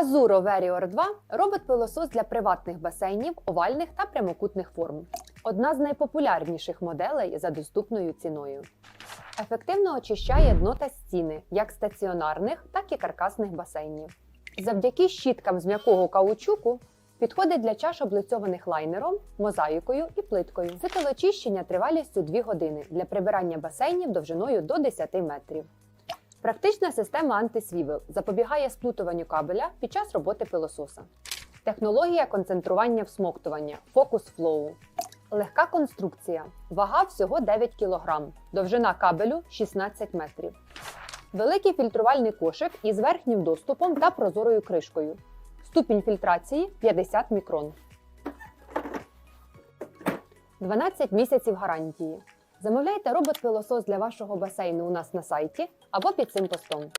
Azuro Verior 2 робот-пилосос для приватних басейнів овальних та прямокутних форм. Одна з найпопулярніших моделей за доступною ціною. Ефективно очищає дно та стіни як стаціонарних, так і каркасних басейнів. Завдяки щіткам з м'якого каучуку підходить для чаш облицьованих лайнером, мозаїкою і плиткою. Цикл очищення тривалістю 2 години для прибирання басейнів довжиною до 10 метрів. Практична система антисвівел запобігає сплутуванню кабеля під час роботи пилососа. Технологія концентрування всмоктування Focus Flow. Легка конструкція. Вага всього 9 кг. Довжина кабелю 16 метрів. Великий фільтрувальний кошик із верхнім доступом та прозорою кришкою. Ступінь фільтрації 50 мікрон. 12 місяців гарантії. Замовляйте робот-пилосос для вашого басейну у нас на сайті або під цим постом.